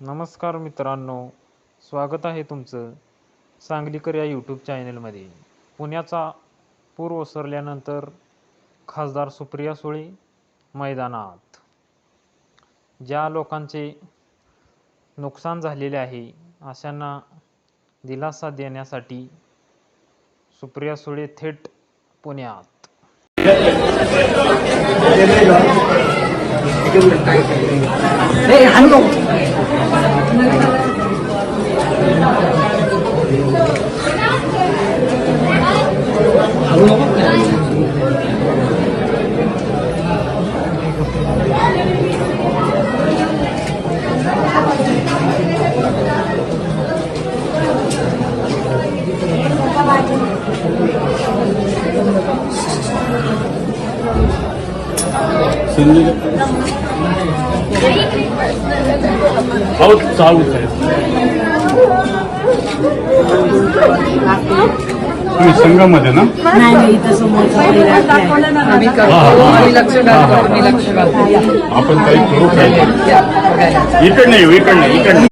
नमस्कार मित्रांनो स्वागत आहे तुमचं सांगलीकर या यूट्यूब चॅनलमध्ये पुण्याचा पूर ओसरल्यानंतर खासदार सुप्रिया सुळे मैदानात. ज्या लोकांचे नुकसान झालेले आहे अशांना दिलासा देण्यासाठी सुप्रिया सुळे थेट पुण्यात. हो चालूच आहे तुम्ही संघामध्ये ना नाही नाही इथं समोरचा लक्ष घालतो आम्ही लक्ष घालतो आपण काही करू काय? इकडनं येऊ इकडनं इकडनं.